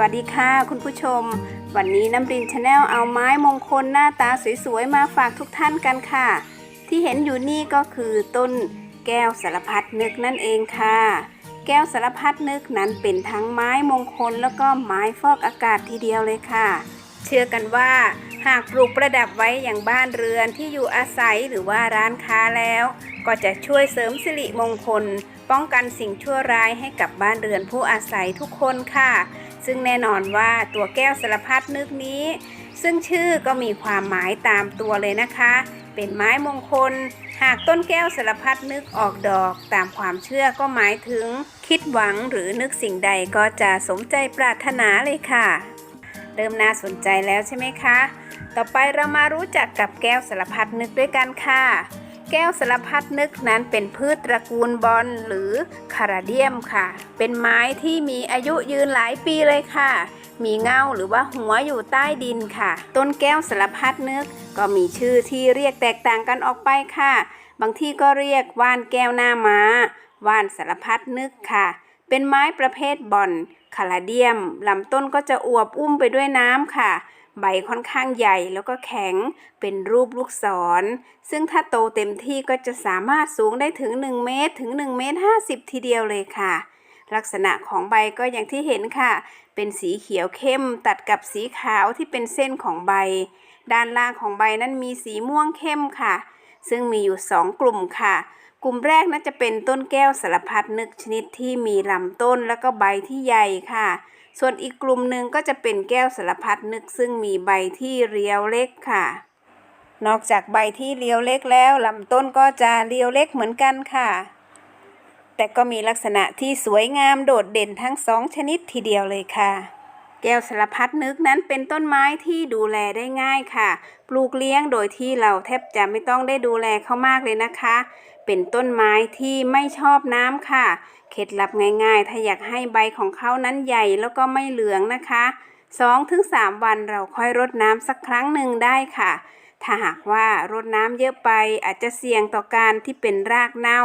วัสดีค่ะคุณผู้ชม วันนี้น้ำรินชาแนลเอาไม้มงคลหน้าตาสวยๆ มาฝากทุกท่านกันค่ะ ที่เห็นอยู่นี่ก็คือต้นแก้วสารพัดนึกนั่นเองค่ะ แก้วสารพัดนึกนั้นเป็นทั้งไม้มงคลแล้วก็ไม้ฟอกอากาศทีเดียวเลยค่ะ เชื่อกันว่าหากปลูกประดับไว้อย่างบ้านเรือนที่อยู่อาศัยหรือว่าร้านค้าแล้ว ก็จะช่วยเสริมสิริมงคล ป้องกันสิ่งชั่วร้ายให้กับบ้านเรือนผู้อาศัยทุกคนค่ะ ซึ่งแน่นอนว่าตัวแก้วสารพัดนึกนี้ ซึ่งชื่อก็มีความหมายตามตัวเลยนะคะ เป็นไม้มงคล หากต้นแก้วสารพัดนึกออกดอกตามความเชื่อก็หมายถึง คิดหวังหรือนึกสิ่งใดก็จะสมใจปรารถนาเลยค่ะ เริ่มน่าสนใจแล้วใช่ไหมคะ ต่อไปเรามารู้จักกับแก้วสารพัดนึกด้วยกันค่ะ แก้วสารพัดนึกนั้นเป็นพืชตระกูลบอลหรือคาราเดียมค่ะ เป็นไม้ที่มีอายุยืนหลายปีเลยค่ะ มีเงาหรือว่าหัวอยู่ใต้ดินค่ะ ต้นแก้วสารพัดนึกก็มีชื่อที่เรียกแตกต่างกันออกไปค่ะ บางที่ก็เรียกว่านแก้วหน้าม้า ว่านสารพัดนึกค่ะ เป็นไม้ประเภทบอนคาราเดียมลำต้นก็จะอวบอุ้มไปด้วยน้ำค่ะ ใบค่อนข้างใหญ่แล้วก็แข็งเป็นรูปลูกศร ซึ่งถ้าโตเต็มที่ก็จะสามารถสูงได้ถึง 1 เมตรถึง1เมตร50 ทีเดียวเลยค่ะ ลักษณะของใบก็อย่างที่เห็นค่ะ เป็นสีเขียวเข้มตัดกับสีขาวที่เป็นเส้นของใบ ด้านล่างของใบนั้นมีสีม่วงเข้มค่ะ ซึ่งมีอยู่ 2 กลุ่มค่ะ กลุ่มแรกน่าจะเป็นต้นแก้วสารพัดนึกชนิดที่มีลำต้นแล้วก็ใบที่ใหญ่ค่ะ ส่วนอีกกลุ่มหนึ่งก็จะเป็นแก้วสารพัดนึกซึ่งมีใบที่เรียวเล็กค่ะ นอกจากใบที่เรียวเล็กแล้วลำต้นก็จะเรียวเล็กเหมือนกันค่ะ แต่ก็มีลักษณะที่สวยงามโดดเด่นทั้งสองชนิดทีเดียวเลยค่ะแก้วสารพัดนึกนั้นเป็นต้นไม้ที่ดูแลได้ง่ายค่ะ ปลูกเลี้ยงโดยที่เราแทบจะไม่ต้องได้ดูแลเขามากเลยนะคะ เป็นต้นไม้ที่ไม่ชอบน้ำค่ะ เคล็ดลับง่ายๆ ถ้าอยากให้ใบของเขานั้นใหญ่แล้วก็ไม่เหลืองนะคะ 2-3 วันเราค่อยรดน้ำสักครั้งหนึ่งได้ค่ะ ถ้าหากว่ารดน้ำเยอะไปอาจจะเสี่ยงต่อการที่เป็นรากเน่า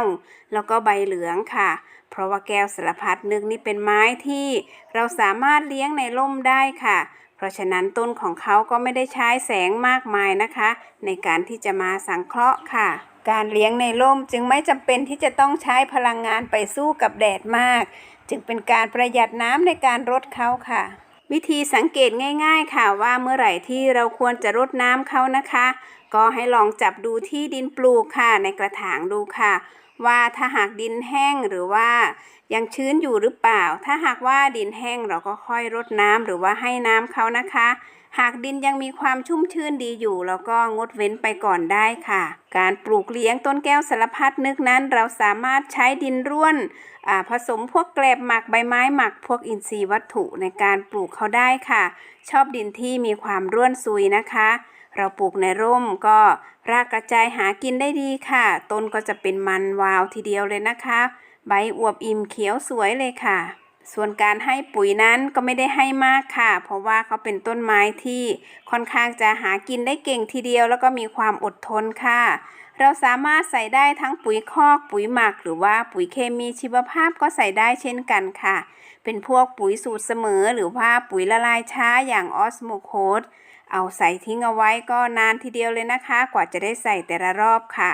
แล้วก็ใบเหลืองค่ะ เพราะว่าแก้วสารพัดนึกนี่เป็นไม้ที่เราสามารถเลี้ยงในร่มได้ค่ะเพราะฉะนั้นต้นของเขาก็ไม่ได้ใช้แสงมากมายนะคะ ในการที่จะมาสังเคราะห์ค่ะ การเลี้ยงในร่มจึงไม่จำเป็นที่จะต้องใช้พลังงานไปสู้กับแดดมาก จึงเป็นการประหยัดน้ำในการรดเขาค่ะ วิธีสังเกตง่าย ๆ ค่ะว่าเมื่อไหร่ที่เราควรจะรดน้ำเขานะคะ ก็ให้ลองจับดูที่ดินปลูกค่ะในกระถางดูค่ะ ว่าถ้าหากดินแห้งหรือว่ายังชื้นอยู่หรือเปล่า ถ้าหากว่าดินแห้งเราก็ค่อยรดน้ำหรือว่าให้น้ำเขานะคะ หากดินยังมีความชุ่มชื้นดีอยู่เราก็งดเว้นไปก่อนได้ค่ะ การปลูกเลี้ยงต้นแก้วสารพัดนึกนั้น เราสามารถใช้ดินร่วนผสมพวกแกลบหมักใบไม้หมักพวกอินทรีย์วัตถุในการปลูกเขาได้ค่ะ ชอบดินที่มีความร่วนซุยนะคะ เราปลูกในร่มก็รากกระจายหากินได้ดีค่ะ ต้นก็จะเป็นมันวาวทีเดียวเลยนะคะ ใบอวบอิ่มเขียวสวยเลยค่ะ ส่วนการให้ปุ๋ยนั้นก็ไม่ได้ให้มากค่ะ เพราะว่าเขาเป็นต้นไม้ที่ค่อนข้างจะหากินได้เก่งทีเดียวแล้วก็มีความอดทนค่ะ เราสามารถใส่ได้ทั้งปุ๋ยคอกปุ๋ยหมัก หรือว่าปุ๋ยเคมีชีวภาพก็ใส่ได้เช่นกันค่ะ เป็นพวกปุ๋ยสูตรเสมอ หรือว่าปุ๋ยละลายช้าอย่างออสโมโคดเอาใส่ทิ้งเอาไว้ก็นานทีเดียวเลยนะคะ กว่าจะได้ใส่แต่ละรอบค่ะ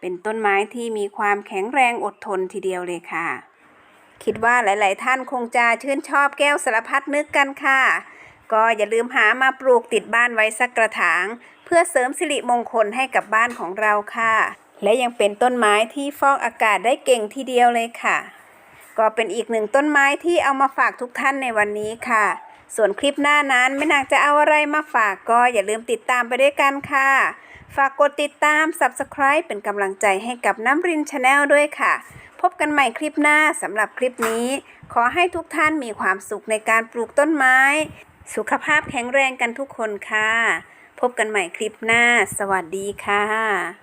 เป็นต้นไม้ที่มีความแข็งแรงอดทนทีเดียวเลยค่ะ คิดว่าหลาย ๆ ท่านคงจะชื่นชอบแก้วสารพัดนึกกันค่ะ ก็อย่าลืมหามาปลูกติดบ้านไว้สักกระถาง เพื่อเสริมสิริมงคลให้กับบ้านของเราค่ะ และยังเป็นต้นไม้ที่ฟอกอากาศได้เก่งทีเดียวเลยค่ะ ก็เป็นอีกหนึ่งต้นไม้ที่เอามาฝากทุกท่านในวันนี้ค่ะ ส่วนคลิปหน้านั้นไม่นางจะเอาอะไรมาฝากก็อย่าลืมติดตามไปด้วยกันค่ะ ฝากกดติดตาม Subscribe เป็นกำลังใจให้กับน้ำรินชาแนลด้วยค่ะ พบกันใหม่คลิปหน้าสำหรับคลิปนี้ ขอให้ทุกท่านมีความสุขในการปลูกต้นไม้ สุขภาพแข็งแรงกันทุกคนค่ะ พบกันใหม่คลิปหน้า สวัสดีค่ะ